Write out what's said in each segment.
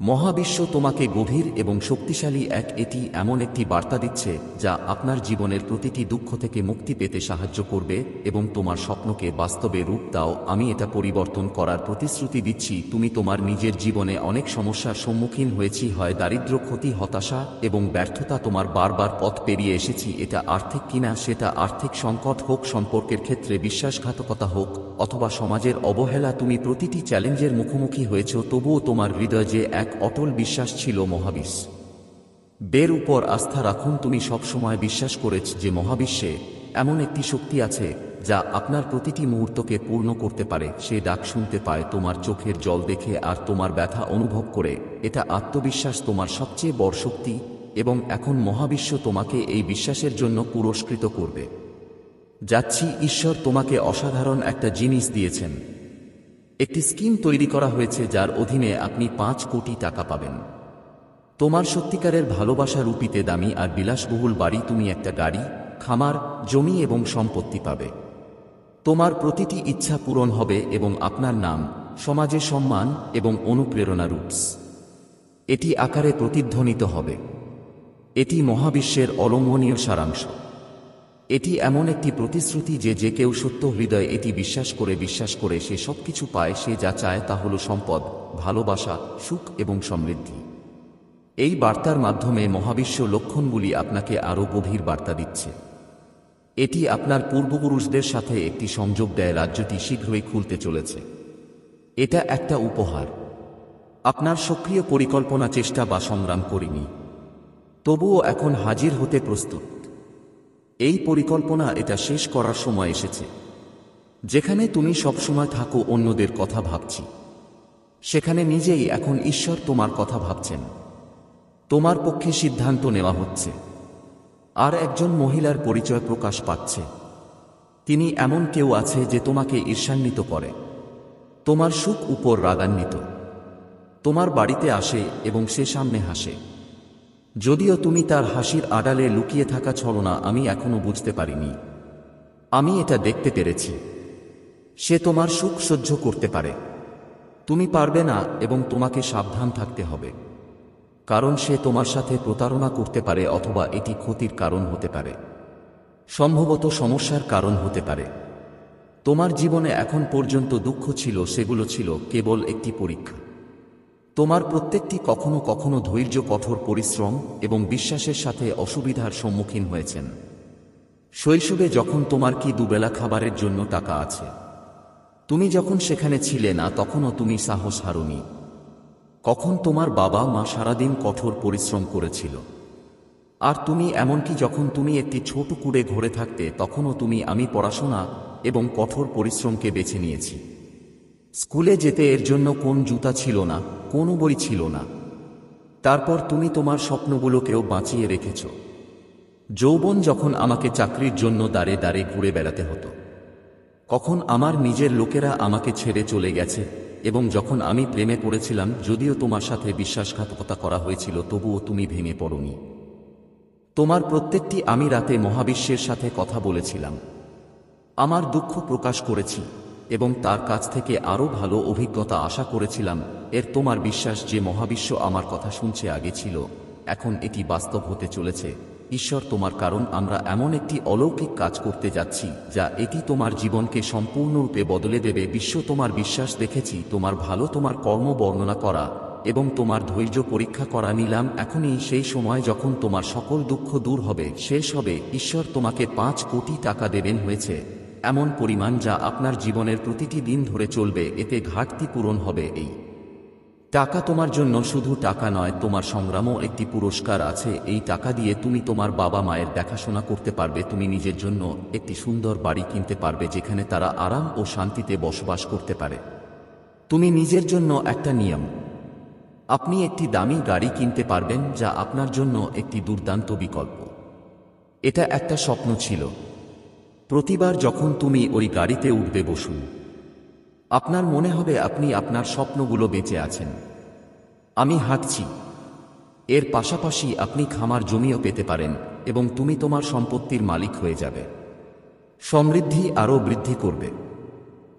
মহাবিশ্ব তোমাকে গভীর এবং শক্তিশালী এক এটি এমন একটি বার্তা দিচ্ছে, যা আপনার জীবনের প্রতিটি দুঃখ থেকে মুক্তি পেতে সাহায্য করবে এবং তোমার স্বপ্নকে বাস্তবে রূপ দাও। আমি এটা পরিবর্তন করার প্রতিশ্রুতি দিচ্ছি, তুমি তোমার নিজের জীবনে অনেক সমস্যার সম্মুখীন হয়েছি, হয় দারিদ্র, ক্ষতি, হতাশা এবং ব্যর্থতা তোমার বারবার পথ পেরিয়ে এসেছি, এটা আর্থিক কিনা সেটা আর্থিক সংকট হোক, সম্পর্কের ক্ষেত্রে বিশ্বাসঘাতকতা হোক, অথবা সমাজের অবহেলা, তুমি প্রতিটি চ্যালেঞ্জের মুখোমুখি হয়েছ, তবুও তোমার হৃদয় যে এক অটল বিশ্বাস ছিল মহাবিশ্ব। বের উপর আস্থা রাখুন তুমি সবসময় বিশ্বাস করেছ যে মহাবিশ্বে এমন একটি শক্তি আছে যা আপনার প্রতিটি মুহূর্তকে পূর্ণ করতে পারে। সে ডাক শুনতে পায়, তোমার চোখের জল দেখে আর তোমার ব্যথা অনুভব করে। এটা আত্মবিশ্বাস তোমার সবচেয়ে বড় শক্তি এবং এখন মহাবিশ্ব তোমাকে এই বিশ্বাসের জন্য পুরস্কৃত করবে। যাচ্ছি, ঈশ্বর তোমাকে অসাধারণ একটা জিনিস দিয়েছেন। একটি স্কিম তৈরি করা হয়েছে যার অধীনে আপনি পাঁচ কোটি টাকা পাবেন। তোমার সত্যিকারের ভালোবাসা রূপিতে দামি আর বিলাসবহুল বাড়ি তুমি একটা গাড়ি, খামার, জমি এবং সম্পত্তি পাবে। তোমার প্রতিটি ইচ্ছা পূরণ হবে এবং আপনার নাম সমাজে সম্মান এবং অনুপ্রেরণা রূপস। এটি আকারে প্রতিধ্বনিত হবে। এটি মহাবিশ্বের অলঙ্ঘনীয় সারাংশ। এটি এমন একটি প্রতিশ্রুতি যে যে কেউ সত্য হৃদয় এটি বিশ্বাস করে বিশ্বাস করে সে সবকিছু পায়, সে যা চায় তা হল সম্পদ, ভালোবাসা, সুখ এবং সমৃদ্ধি। এই বার্তার মাধ্যমে মহাবিশ্ব লক্ষণগুলি আপনাকে আরও গভীর বার্তা দিচ্ছে। এটি আপনার পূর্বপুরুষদের সাথে একটি সংযোগ দেয় রাজ্যটি শীঘ্রই খুলতে চলেছে। এটা একটা উপহার। আপনার সক্রিয় পরিকল্পনা, চেষ্টা বা সংগ্রাম করিনি। তবুও এখন হাজির হতে প্রস্তুত। এই পরিকল্পনা এটা শেষ করার সময় এসেছে। যেখানে তুমি সবসময় থাকো অন্যদের কথা ভাবছি। সেখানে নিজেই এখন ঈশ্বর তোমার কথা ভাবছেন। তোমার পক্ষে সিদ্ধান্ত নেওয়া হচ্ছে। আর একজন মহিলার পরিচয় প্রকাশ পাচ্ছে। তিনি এমন কেউ আছে যে তোমাকে ঈর্ষান্বিত করে। তোমার সুখ উপর রাগান্বিত। তোমার বাড়িতে আসে এবং সে সামনে হাসে। যদিও তুমি তার হাসির আড়ালে লুকিয়ে থাকা ছলনা আমি এখনও বুঝতে পারিনি। আমি এটা দেখতে পেরেছি। সে তোমার সুখ সহ্য করতে পারে। তুমি পারবে না এবং তোমাকে সাবধান থাকতে হবে। কারণ সে তোমার সাথে প্রতারণা করতে পারে অথবা এটি ক্ষতির কারণ হতে পারে। সম্ভবত সমস্যার কারণ হতে পারে। তোমার জীবনে এখন পর্যন্ত দুঃখ ছিল, সেগুলো ছিল কেবল একটি পরীক্ষা। তোমার প্রত্যেকটি কখনো কখনো ধৈর্য, কঠোর পরিশ্রম এবং বিশ্বাসের সাথে অসুবিধার সম্মুখীন হয়েছেন। শৈশবে যখন তোমার কি দুবেলা খাবারের জন্য টাকা আছে? তুমি যখন সেখানে ছিলে না, তখনও তুমি সাহস হারুনি। কখন তোমার বাবা মা সারাদিন কঠোর পরিশ্রম করেছিল? আর তুমি এমনকি যখন তুমি একটি ছোট কুড়ে ঘরে থাকতে, তখনও তুমি আমি পড়াশোনা এবং কঠোর পরিশ্রমকে বেছে নিয়েছি। স্কুলে যেতে এর জন্য কোন জুতা ছিল না, কোনো বই ছিল না। তারপর তুমি তোমার স্বপ্নগুলোকেও বাঁচিয়ে রেখেছ। যৌবন যখন আমাকে চাকরির জন্য দাঁড়ে দাঁড়ে ঘুরে বেড়াতে হতো, কখন আমার নিজের লোকেরা আমাকে ছেড়ে চলে গেছে এবং যখন আমি প্রেমে পড়েছিলাম, যদিও তোমার সাথে বিশ্বাসঘাতকতা করা হয়েছিল, তবুও তুমি ভেঙে পড়নি। তোমার প্রত্যেকটি আমি রাতে মহাবিশ্বের সাথে কথা বলেছিলাম। আমার দুঃখ প্রকাশ করেছি। এবং তার কাছ থেকে আরও ভালো অভিজ্ঞতা আশা করেছিলাম, এর তোমার বিশ্বাস যে মহাবিশ্ব আমার কথা শুনছে আগে ছিল, এখন এটি বাস্তব হতে চলেছে। ঈশ্বর তোমার কারণ, আমরা এমন একটি অলৌকিক কাজ করতে যাচ্ছি, যা এটি তোমার জীবনকে সম্পূর্ণরূপে বদলে দেবে। বিশ্ব তোমার বিশ্বাস দেখেছি, তোমার ভালো তোমার কর্ম বর্ণনা করা এবং তোমার ধৈর্য পরীক্ষা করা নিলাম, এখনই সেই সময় যখন তোমার সকল দুঃখ দূর হবে, শেষ হবে। ঈশ্বর তোমাকে পাঁচ কোটি টাকা দেবেন হয়েছে। এমন পরিমাণ যা আপনার জীবনের প্রতিটি দিন ধরে চলবে, এতে ঘাটতি পূরণ হবে এই। টাকা তোমার জন্য শুধু টাকা নয়, তোমার সংগ্রামও একটি পুরস্কার আছে। এই টাকা দিয়ে তুমি তোমার বাবা মায়ের দেখাশোনা করতে পারবে, তুমি নিজের জন্য একটি সুন্দর বাড়ি কিনতে পারবে, যেখানে তারা আরাম ও শান্তিতে বসবাস করতে পারে। তুমি নিজের জন্য একটা নিয়ম। আপনি একটি দামি গাড়ি কিনতে পারবেন, যা আপনার জন্য একটি দুর্দান্ত বিকল্প। এটা একটা স্বপ্ন ছিল। প্রতিবার যখন তুমি ওই গাড়িতে উঠবে বসুন। আপনার মনে হবে আপনি আপনার স্বপ্নগুলো বেঁচে আছেন। আমি হাঁটছি। এর পাশাপাশি আপনি খামার জমিও পেতে পারেন এবং তুমি তোমার সম্পত্তির মালিক হয়ে যাবে। সমৃদ্ধি আরও বৃদ্ধি করবে।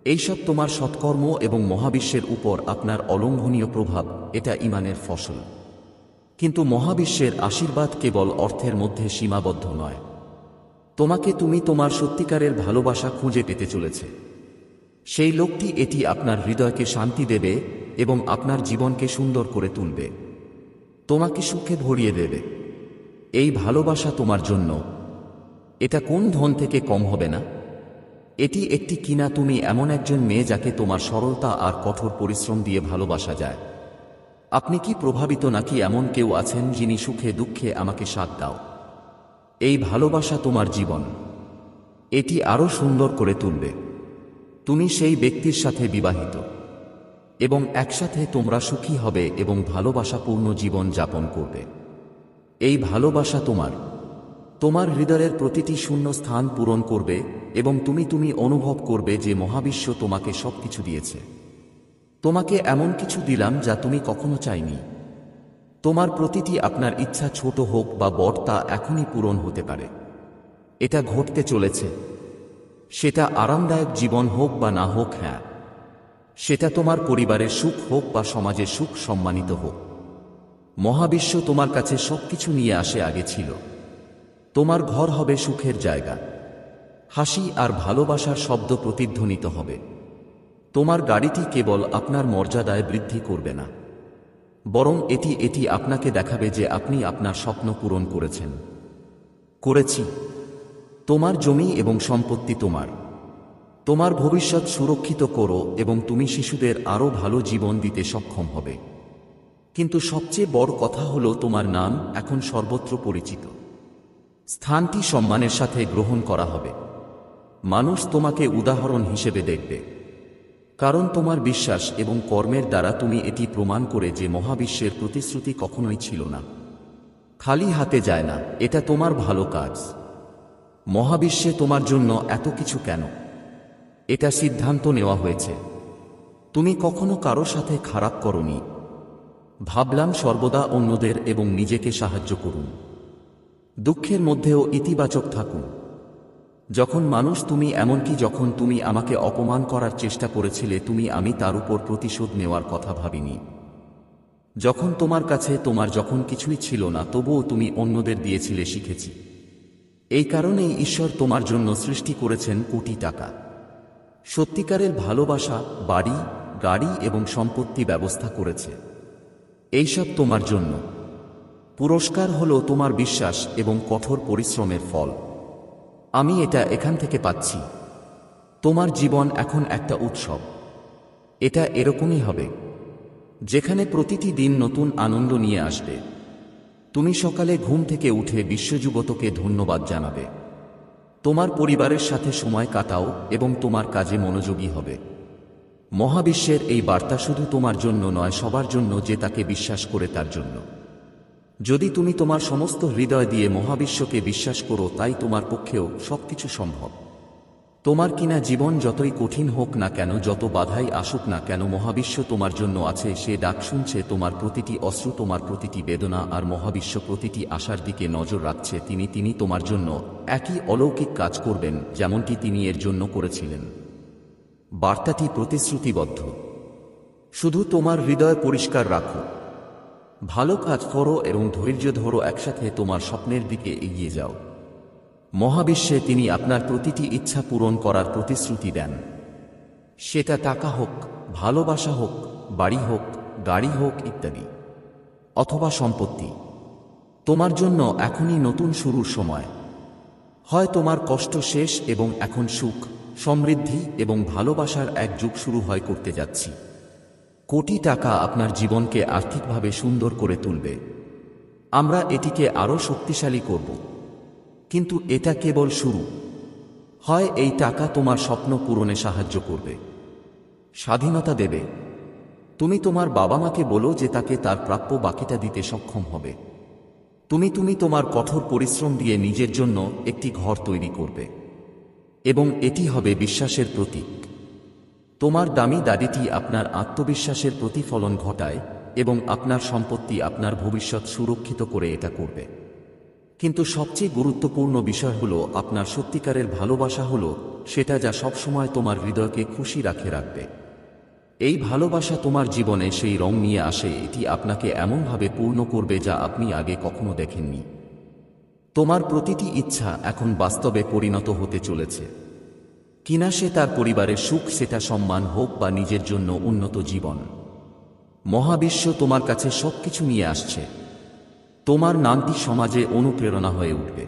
এইসব তোমার সৎকর্ম এবং মহাবিশ্বের উপর আপনার অলঙ্ঘনীয় প্রভাব, এটা ইমানের ফসল। কিন্তু মহাবিশ্বের আশীর্বাদ কেবল অর্থের মধ্যে সীমাবদ্ধ নয়। তোমাকে তুমি তোমার সত্যিকারের ভালোবাসা খুঁজে পেতে চলেছে। সেই লোকটি এটি আপনার হৃদয়কে শান্তি দেবে এবং আপনার জীবনকে সুন্দর করে তুলবে। তোমাকে সুখে ভরিয়ে দেবে। এই ভালোবাসা তোমার জন্য। এটা কোন ধন থেকে কম হবে না? এটি একটি কিনা তুমি এমন একজন মেয়ে যাকে তোমার সরলতা আর কঠোর পরিশ্রম দিয়ে ভালোবাসা যায়। আপনি কি প্রভাবিত নাকি এমন কেউ আছেন যিনি সুখে দুঃখে আমাকে সাথ দাও? এই ভালোবাসা তোমার জীবন। এটি আরও সুন্দর করে তুলবে। তুমি সেই ব্যক্তির সাথে বিবাহিত। এবং একসাথে তোমরা সুখী হবে এবং ভালোবাসাপূর্ণ জীবন যাপন করবে। এই ভালোবাসা তোমার। তোমার হৃদয়ের প্রতিটি শূন্য স্থান পূরণ করবে এবং তুমি তুমি অনুভব করবে যে মহাবিশ্ব তোমাকে সবকিছু দিয়েছে। তোমাকে এমন কিছু দিলাম যা তুমি কখনো চাইনি। তোমার প্রতিটি আপনার ইচ্ছা ছোট হোক বা বড় তা এখনই পূরণ হতে পারে। এটা ঘটতে চলেছে। সেটা আরামদায়ক জীবন হোক বা না হোক হ্যাঁ। সেটা তোমার পরিবারের সুখ হোক বা সমাজের সুখ সম্মানিত হোক। মহাবিশ্ব তোমার কাছে সবকিছু নিয়ে আসে আগে ছিল। তোমার ঘর হবে সুখের জায়গা। হাসি আর ভালোবাসার শব্দ প্রতিধ্বনিত হবে। তোমার গাড়িটি কেবল আপনার মর্যাদায় বৃদ্ধি করবে না। বরং এটি এটি আপনাকে দেখাবে যে আপনি আপনার স্বপ্ন পূরণ করেছেন। করেছি। তোমার জমি এবং সম্পত্তি তোমার। তোমার ভবিষ্যৎ সুরক্ষিত করো এবং তুমি শিশুদের আরও ভালো জীবন দিতে সক্ষম হবে। কিন্তু সবচেয়ে বড় কথা হলো তোমার নাম এখন সর্বত্র পরিচিত। স্থানটি সম্মানের সাথে গ্রহণ করা হবে। মানুষ তোমাকে উদাহরণ হিসেবে দেখবে। কারণ তোমার বিশ্বাস এবং কর্মের দ্বারা তুমি এটি প্রমাণ করে যে মহাবিশ্বের প্রতিশ্রুতি কখনোই ছিল না। খালি হাতে যায় না, এটা তোমার ভালো কাজ। মহাবিশ্বে তোমার জন্য এত কিছু কেন? এটা সিদ্ধান্ত নেওয়া হয়েছে। তুমি কখনো কারও সাথে খারাপ করনি। ভাবলাম সর্বদা অন্যদের এবং নিজেকে সাহায্য করুন। দুঃখের মধ্যেও ইতিবাচক থাকুন। যখন মানুষ তুমি এমনকি যখন তুমি আমাকে অপমান করার চেষ্টা করেছিলে, তুমি আমি তার উপর প্রতিশোধ নেওয়ার কথা ভাবিনি। যখন তোমার কাছে তোমার যখন কিছুই ছিল না, তবুও তুমি অন্যদের দিয়েছিলে শিখেছি। এই কারণেই ঈশ্বর তোমার জন্য সৃষ্টি করেছেন কোটি টাকা। সত্যিকারের ভালোবাসা, বাড়ি, গাড়ি এবং সম্পত্তি ব্যবস্থা করেছে। এইসব তোমার জন্য। পুরস্কার হলো তোমার বিশ্বাস এবং কঠোর পরিশ্রমের ফল। আমি এটা এখান থেকে পাচ্ছি। তোমার জীবন এখন একটা উৎসব। এটা এরকমই হবে। যেখানে প্রতিটি দিন নতুন আনন্দ নিয়ে আসবে। তুমি সকালে ঘুম থেকে উঠে বিশ্বযুবতকে ধন্যবাদ জানাবে। তোমার পরিবারের সাথে সময় কাটাও এবং তোমার কাজে মনোযোগী হবে। মহাবিশ্বের এই বার্তা শুধু তোমার জন্য নয়, সবার জন্য যে তাকে বিশ্বাস করে তার জন্য। যদি তুমি তোমার সমস্ত হৃদয় দিয়ে মহাবিশ্বকে বিশ্বাস করো, তাই তোমার পক্ষেও সবকিছু সম্ভব। তোমার কিনা জীবন যতই কঠিন হোক না কেন, যত বাধাই আসুক না কেন, মহাবিশ্ব তোমার জন্য আছে, সে ডাক শুনছে, তোমার প্রতিটি অশ্রু, তোমার প্রতিটি বেদনা, আর মহাবিশ্ব প্রতিটি আশার দিকে নজর রাখছে, তিনি তিনি তোমার জন্য একই অলৌকিক কাজ করবেন, যেমনটি তিনি এর জন্য করেছিলেন। বার্তাটি প্রতিশ্রুতিবদ্ধ। শুধু তোমার হৃদয় পরিষ্কার রাখো। ভালো কাজ করো এবং ধৈর্য ধরো একসাথে তোমার স্বপ্নের দিকে এগিয়ে যাও। মহাবিশ্বে তিনি আপনার প্রতিটি ইচ্ছা পূরণ করার প্রতিশ্রুতি দেন। সেটা টাকা হোক, ভালোবাসা হোক, বাড়ি হোক, গাড়ি হোক ইত্যাদি, অথবা সম্পত্তি। তোমার জন্য এখনই নতুন শুরুর সময়। হয় তোমার কষ্ট শেষ এবং এখন সুখ, সমৃদ্ধি এবং ভালোবাসার এক যুগ শুরু হয় করতে যাচ্ছি। কোটি টাকা আপনার জীবনকে আর্থিকভাবে সুন্দর করে তুলবে। আমরা এটিকে আরও শক্তিশালী করব। কিন্তু এটা কেবল শুরু। হয় এই টাকা তোমার স্বপ্ন পূরণে সাহায্য করবে। স্বাধীনতা দেবে। তুমি তোমার বাবা মাকে বলো যে তাকে তার প্রাপ্য বাকিটা দিতে সক্ষম হবে। তুমি তুমি তোমার কঠোর পরিশ্রম দিয়ে নিজের জন্য একটি ঘর তৈরি করবে। এবং এটি হবে বিশ্বাসের প্রতীক। তোমার দামি দাড়িটি আপনার আত্মবিশ্বাসের প্রতিফলন ঘটায় এবং আপনার সম্পত্তি আপনার ভবিষ্যৎ সুরক্ষিত করে এটা করবে। কিন্তু সবচেয়ে গুরুত্বপূর্ণ বিষয় হলো, আপনার সত্যিকারের ভালোবাসা হলো সেটা যা সবসময় তোমার হৃদয়কে খুশি রাখে রাখবে। এই ভালোবাসা তোমার জীবনে সেই রং নিয়ে আসে, এটি আপনাকে এমনভাবে পূর্ণ করবে যা আপনি আগে কখনো দেখেননি। তোমার প্রতিটি ইচ্ছা এখন বাস্তবে পরিণত হতে চলেছে। কিনা সে তার পরিবারের সুখ, সেটা সম্মান হোক বা নিজের জন্য উন্নত জীবন। মহাবিশ্ব তোমার কাছে সবকিছু নিয়ে আসছে। তোমার নামটি সমাজে অনুপ্রেরণা হয়ে উঠবে।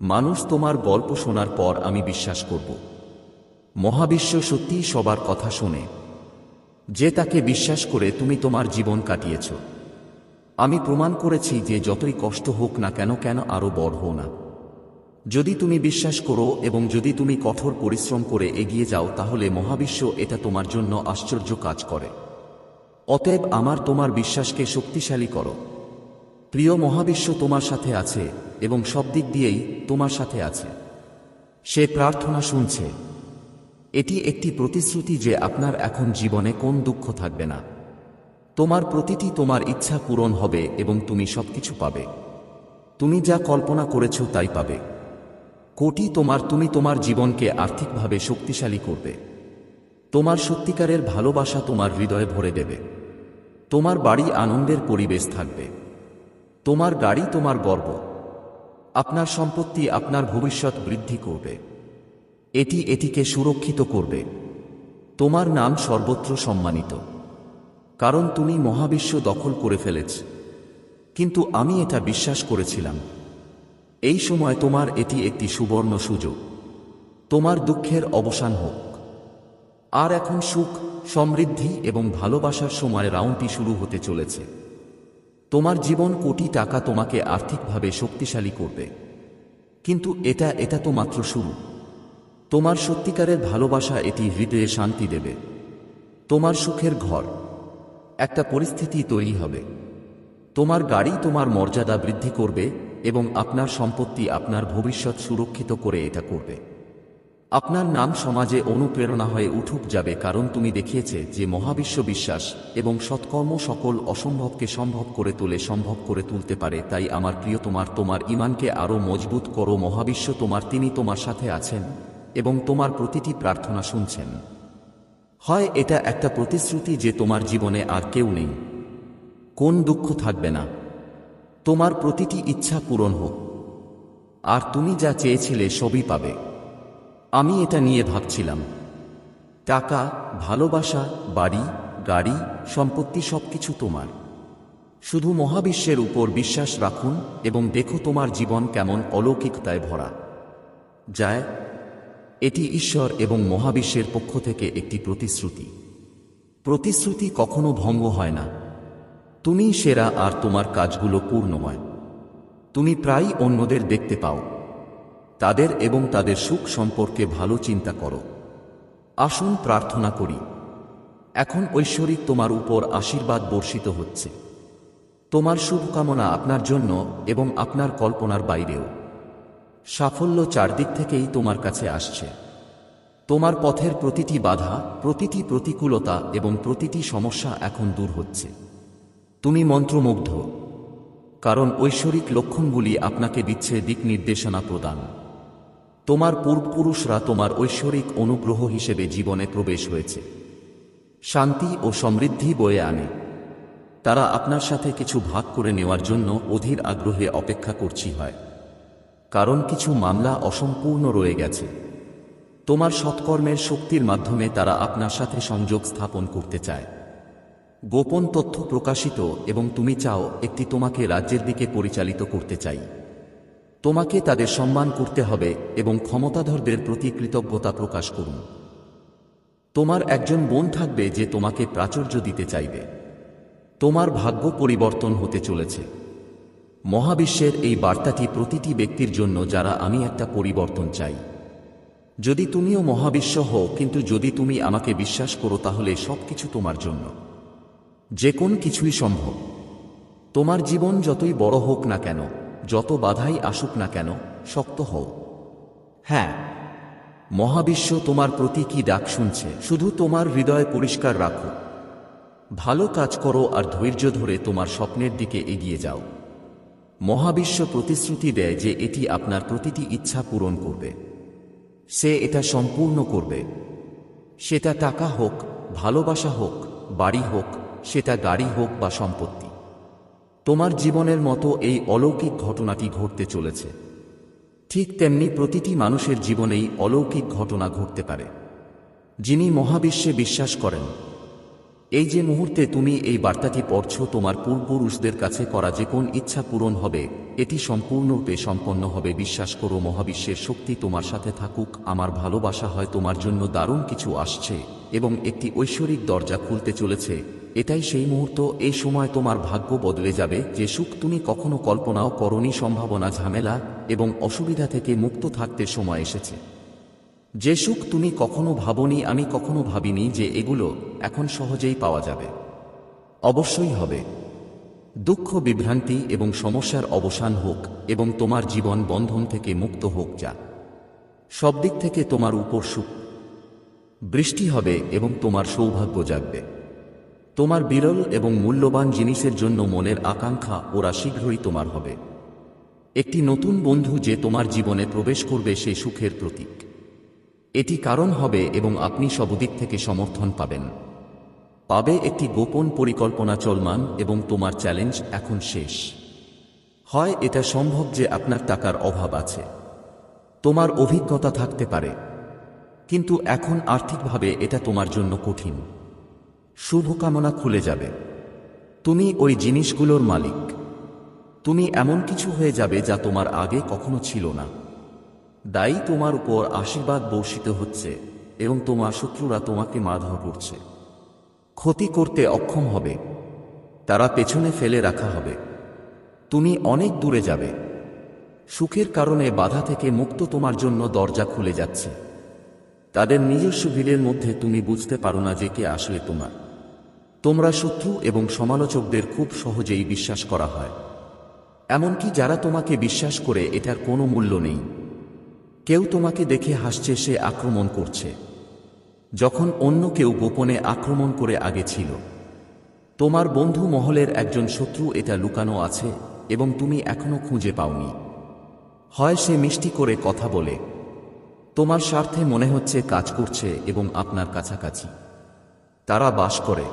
মানুষ তোমার গল্প শোনার পর আমি বিশ্বাস করব। মহাবিশ্ব সত্যিই সবার কথা শোনে। যে তাকে বিশ্বাস করে তুমি তোমার জীবন কাটিয়েছ। আমি প্রমাণ করেছি যে যতই কষ্ট হোক না কেন কেন আরও বড় হও না। যদি তুমি বিশ্বাস করো এবং যদি তুমি কঠোর পরিশ্রম করে এগিয়ে যাও, তাহলে মহাবিশ্ব এটা তোমার জন্য আশ্চর্য কাজ করে। অতএব আমার তোমার বিশ্বাসকে শক্তিশালী করো। প্রিয় মহাবিশ্ব তোমার সাথে আছে এবং সব দিক দিয়েই তোমার সাথে আছে। সে প্রার্থনা শুনছে। এটি একটি প্রতিশ্রুতি যে আপনার এখন জীবনে কোন দুঃখ থাকবে না। তোমার প্রতিটি তোমার ইচ্ছা পূরণ হবে এবং তুমি সবকিছু পাবে। তুমি যা কল্পনা করেছ তাই পাবে। কোটি তোমার তুমি তোমার জীবনকে আর্থিকভাবে শক্তিশালী করবে। তোমার সত্যিকারের ভালোবাসা তোমার হৃদয়ে ভরে দেবে। তোমার বাড়ি আনন্দের পরিবেশ থাকবে। তোমার গাড়ি তোমার গর্ব। আপনার সম্পত্তি আপনার ভবিষ্যৎ বৃদ্ধি করবে। এটি এটিকে সুরক্ষিত করবে। তোমার নাম সর্বত্র সম্মানিত। কারণ তুমি মহাবিশ্ব দখল করে ফেলেছ। কিন্তু আমি এটা বিশ্বাস করেছিলাম। এই সময় তোমার এটি একটি সুবর্ণ সুযোগ। তোমার দুঃখের অবসান হোক। আর এখন সুখ, সমৃদ্ধি এবং ভালোবাসার সময় রাউন্ডটি শুরু হতে চলেছে। তোমার জীবন কোটি টাকা তোমাকে আর্থিকভাবে শক্তিশালী করবে। কিন্তু এটা এটা তো মাত্র শুরু। তোমার সত্যিকারের ভালোবাসা এটি হৃদয়ে শান্তি দেবে। তোমার সুখের ঘর। একটা পরিস্থিতি তৈরি হবে। তোমার গাড়ি তোমার মর্যাদা বৃদ্ধি করবে। এবং আপনার সম্পত্তি আপনার ভবিষ্যৎ সুরক্ষিত করে এটা করবে। আপনার নাম সমাজে অনুপ্রেরণা হয়ে উঠুক যাবে কারণ তুমি দেখিয়েছে যে মহাবিশ্ব বিশ্বাস এবং সৎকর্ম সকল অসম্ভবকে সম্ভব করে তোলে, সম্ভব করে তুলতে পারে। তাই আমার প্রিয়, তোমার তোমার ইমানকে আরও মজবুত করো। মহাবিশ্ব তোমার, তিনি তোমার সাথে আছেন এবং তোমার প্রতিটি প্রার্থনা শুনছেন। হয় এটা একটা প্রতিশ্রুতি যে তোমার জীবনে আর কেউ নেই। কোন দুঃখ থাকবে না। তোমার প্রতিটি ইচ্ছা পূরণ হোক। আর তুমি যা চেয়েছিলে সবই পাবে। আমি এটা নিয়ে ভাবছিলাম। টাকা, ভালোবাসা, বাড়ি, গাড়ি, সম্পত্তি সবকিছু তোমার। শুধু মহাবিশ্বের উপর বিশ্বাস রাখুন এবং দেখো তোমার জীবন কেমন অলৌকিকতায় ভরা। যায়, এটি ঈশ্বর এবং মহাবিশ্বের পক্ষ থেকে একটি প্রতিশ্রুতি। প্রতিশ্রুতি কখনো ভঙ্গ হয় না। তুমি সেরা আর তোমার কাজগুলো পূর্ণময়। তুমি প্রায়ই অন্যদের দেখতে পাও। তাদের এবং তাদের সুখ সম্পর্কে ভালো চিন্তা করো। আসুন প্রার্থনা করি। এখন ঐশ্বরিক তোমার উপর আশীর্বাদ বর্ষিত হচ্ছে। তোমার শুভকামনা আপনার জন্য এবং আপনার কল্পনার বাইরেও। সাফল্য চারদিক থেকেই তোমার কাছে আসছে। তোমার পথের প্রতিটি বাধা, প্রতিটি প্রতিকূলতা এবং প্রতিটি সমস্যা এখন দূর হচ্ছে। তুমি মন্ত্রমুগ্ধ, কারণ ঐশ্বরিক লক্ষণগুলি আপনাকে দিচ্ছে দিক নির্দেশনা প্রদান। তোমার পূর্বপুরুষরা তোমার ঐশ্বরিক অনুগ্রহ হিসেবে জীবনে প্রবেশ হয়েছে। শান্তি ও সমৃদ্ধি বয়ে আনে। তারা আপনার সাথে কিছু ভাগ করে নেওয়ার জন্য অধীর আগ্রহে অপেক্ষা করছি হয়। কারণ কিছু মামলা অসম্পূর্ণ রয়ে গেছে। তোমার সৎকর্মের শক্তির মাধ্যমে তারা আপনার সাথে সংযোগ স্থাপন করতে চায়। গোপন তথ্য প্রকাশিত এবং তুমি চাও একটি তোমাকে রাজ্যের দিকে পরিচালিত করতে চাই। তোমাকে তাদের সম্মান করতে হবে এবং ক্ষমতাধরদের প্রতি কৃতজ্ঞতা প্রকাশ করুন। তোমার একজন বোন থাকবে যে তোমাকে প্রাচুর্য দিতে চাইবে। তোমার ভাগ্য পরিবর্তন হতে চলেছে। মহাবিশ্বের এই বার্তাটি প্রতিটি ব্যক্তির জন্য যারা আমি একটা পরিবর্তন চাই। যদি তুমিও মহাবিশ্ব হও, কিন্তু যদি তুমি আমাকে বিশ্বাস করো, তাহলে সবকিছু তোমার জন্য। যে কোন কিছুই সম্ভব। তোমার জীবন যতই বড় হোক না কেন, যত বাধাই আসুক না কেন, শক্ত হও। হ্যাঁ মহাবিশ্ব তোমার প্রতি কি ডাক শুনছে, শুধু তোমার হৃদয় পরিষ্কার রাখো। ভালো কাজ করো আর ধৈর্য ধরে তোমার স্বপ্নের দিকে এগিয়ে যাও। মহাবিশ্ব প্রতিশ্রুতি দেয় যে এটি আপনার প্রতিটি ইচ্ছা পূরণ করবে। সে এটা সম্পূর্ণ করবে। সেটা টাকা হোক, ভালোবাসা হোক, বাড়ি হোক সেটা গাড়ি হোক বা সম্পত্তি। তোমার জীবনের মতো এই অলৌকিক ঘটনাটি ঘটতে চলেছে। ঠিক তেমনি প্রতিটি মানুষের জীবনেই অলৌকিক ঘটনা ঘটতে পারে। যিনি মহাবিশ্বে বিশ্বাস করেন, এই যে মুহূর্তে তুমি এই বার্তাটি পড়ছ তোমার পূর্বপুরুষদের কাছে করা যে কোন ইচ্ছা পূরণ হবে, এটি সম্পূর্ণরূপে সম্পন্ন হবে। বিশ্বাস করো, মহাবিশ্বের শক্তি তোমার সাথে থাকুক, আমার ভালোবাসা হয় তোমার জন্য দারুণ কিছু আসছে এবং একটি ঐশ্বরিক দরজা খুলতে চলেছে। এটাই সেই মুহূর্ত এই সময় তোমার ভাগ্য বদলে যাবে, যে সুখ তুমি কখনো কল্পনাও করনি, সম্ভাবনা, ঝামেলা এবং অসুবিধা থেকে মুক্ত থাকতে সময় এসেছে। যে সুখ তুমি কখনো ভাবনি, আমি কখনো ভাবিনি যে এগুলো এখন সহজেই পাওয়া যাবে। অবশ্যই হবে। দুঃখ, বিভ্রান্তি এবং সমস্যার অবসান হোক এবং তোমার জীবন বন্ধন থেকে মুক্ত হোক যা। সব দিক থেকে তোমার উপর সুখ। বৃষ্টি হবে এবং তোমার সৌভাগ্য জাগবে। তোমার বিরল এবং মূল্যবান জিনিসের জন্য মনের আকাঙ্ক্ষা ওরা শীঘ্রই তোমার হবে। একটি নতুন বন্ধু যে তোমার জীবনে প্রবেশ করবে সে সুখের প্রতীক। এটি কারণ হবে এবং আপনি সবদিক থেকে সমর্থন পাবেন। পাবে একটি গোপন পরিকল্পনা চলমান এবং তোমার চ্যালেঞ্জ এখন শেষ। হয় এটা সম্ভব যে আপনার টাকার অভাব আছে। তোমার অভিজ্ঞতা থাকতে পারে। কিন্তু এখন আর্থিকভাবে এটা তোমার জন্য কঠিন। শুভকামনা খুলে যাবে। তুমি ওই জিনিসগুলোর মালিক। তুমি এমন কিছু হয়ে যাবে যা তোমার আগে কখনো ছিল না। দায়ী তোমার উপর আশীর্বাদ বর্ষিত হচ্ছে এবং তোমার শত্রুরা তোমাকে মারধর করছে। ক্ষতি করতে অক্ষম হবে। তারা পেছনে ফেলে রাখা হবে। তুমি অনেক দূরে যাবে। সুখের কারণে বাধা থেকে মুক্ত তোমার জন্য দরজা খুলে যাচ্ছে। তাদের নিজস্ব ভিড়ের মধ্যে তুমি বুঝতে পারো না যে কে আসলে তোমার। তোমরা শত্রু এবং সমালোচকদের খুব সহজেই বিশ্বাস করা হয়। এমনকি যারা তোমাকে বিশ্বাস করে এটার কোনো মূল্য নেই। কেউ তোমাকে দেখে হাসছে, সে আক্রমণ করছে। যখন অন্য কেউ গোপনে আক্রমণ করে আগে ছিল। তোমার বন্ধু মহলের একজন শত্রু এটা লুকানো আছে এবং তুমি এখনও খুঁজে পাওনি। হয় সে মিষ্টি করে কথা বলে। তোমার স্বার্থে মনে হচ্ছে কাজ করছে এবং আপনার কাছাকাছি। তারা বাস করে।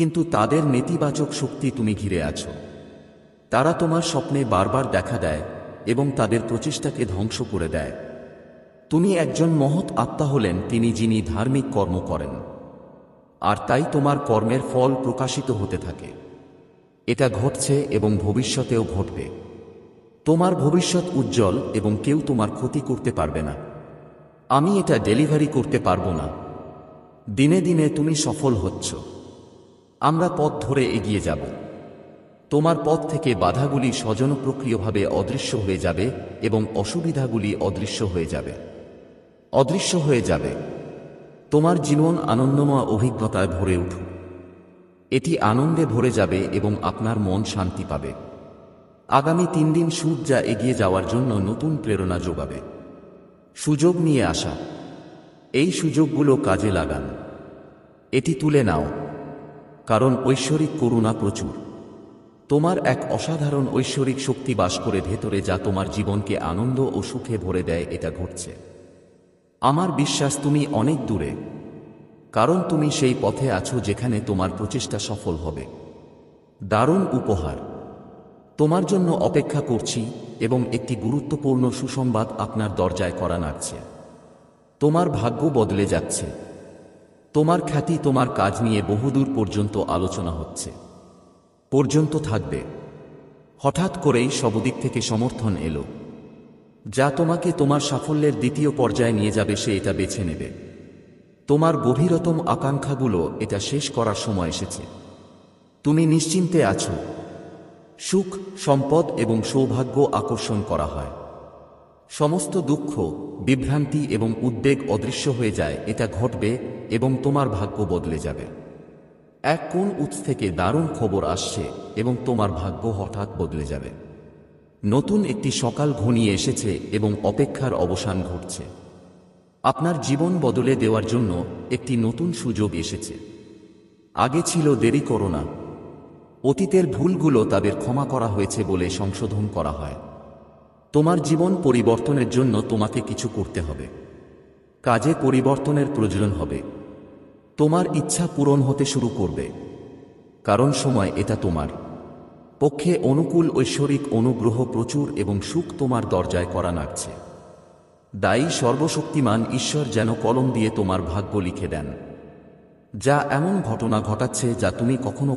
কিন্তু তাদের নেতিবাচক শক্তি তুমি ঘিরে আছো। তারা তোমার স্বপ্নে বারবার দেখা দেয় এবং তাদের প্রচেষ্টাকে ধ্বংস করে দেয়। তুমি একজন মহৎ আত্মা হলেন তিনি যিনি ধার্মিক কর্ম করেন। আর তাই তোমার কর্মের ফল প্রকাশিত হতে থাকে। এটা ঘটছে এবং ভবিষ্যতেও ঘটবে। তোমার ভবিষ্যৎ উজ্জ্বল এবং কেউ তোমার ক্ষতি করতে পারবে না। আমি এটা ডেলিভারি করতে পারব না। দিনে দিনে তুমি সফল হচ্ছ। আমরা পথ ধরে এগিয়ে যাব। তোমার পথ থেকে বাধাগুলি স্বজনপ্রক্রিয়ভাবে অদৃশ্য হয়ে যাবে এবং অসুবিধাগুলি অদৃশ্য হয়ে যাবে। অদৃশ্য হয়ে যাবে। তোমার জীবন আনন্দময় অভিজ্ঞতায় ভরে উঠুক। এটি আনন্দে ভরে যাবে এবং আপনার মন শান্তি পাবে। আগামী তিন দিন যা এগিয়ে যাওয়ার জন্য নতুন প্রেরণা যোগাবে। সুযোগ নিয়ে আসা। এই সুযোগগুলো কাজে লাগান। এটি তুলে নাও। কারণ ঐশ্বরিক করুণা প্রচুর। তোমার এক অসাধারণ ঐশ্বরিক শক্তি বাস করে ভেতরে যা তোমার জীবনকে আনন্দ ও সুখে ভরে দেয়, এটা ঘটছে। আমার বিশ্বাস, তুমি অনেক দূরে। কারণ তুমি সেই পথে আছো যেখানে তোমার প্রচেষ্টা সফল হবে। দারুণ উপহার। তোমার জন্য অপেক্ষা করছি এবং একটি গুরুত্বপূর্ণ সুসংবাদ আপনার দরজায় করা নাড়ছে। তোমার ভাগ্য বদলে যাচ্ছে। তোমার খ্যাতি তোমার কাজ নিয়ে বহুদূর পর্যন্ত আলোচনা হচ্ছে। পর্যন্ত থাকবে। হঠাৎ করেই সবদিক থেকে সমর্থন এলো। যা তোমাকে তোমার সাফল্যের দ্বিতীয় পর্যায়ে নিয়ে যাবে সে এটা বেছে নেবে। তোমার গভীরতম আকাঙ্ক্ষাগুলো এটা শেষ করার সময় এসেছে। তুমি নিশ্চিন্তে আছো। সুখ, সম্পদ এবং সৌভাগ্য আকর্ষণ করা হয়। সমস্ত দুঃখ, বিভ্রান্তি এবং উদ্বেগ অদৃশ্য হয়ে যায়, এটা ঘটবে এবং তোমার ভাগ্য বদলে যাবে। এক কোন উৎস থেকে দারুণ খবর আসছে এবং তোমার ভাগ্য হঠাৎ বদলে যাবে। নতুন একটি সকাল ঘনিয়ে এসেছে এবং অপেক্ষার অবসান ঘটছে। আপনার জীবন বদলে দেওয়ার জন্য একটি নতুন সুযোগ এসেছে। আগে ছিল দেরি করো না। অতীতের ভুলগুলো তাদের ক্ষমা করা হয়েছে বলে সংশোধন করা হয়। তোমার জীবন পরিবর্তনের জন্য তোমাকে কিছু করতে হবে। কাজে পরিবর্তনের প্রয়োজন হবে। তোমার ইচ্ছা পূরণ হতে শুরু করবে। কারণ সময় এটা তোমার। পক্ষে অনুকূল ঐশ্বরিক অনুগ্রহ প্রচুর এবং সুখ তোমার দরজায় করা নাড়ছে। দায়ী সর্বশক্তিমান ঈশ্বর যেন কলম দিয়ে তোমার ভাগ্য লিখে দেন। যা এমন ঘটনা ঘটাচ্ছে যা তুমি কখনো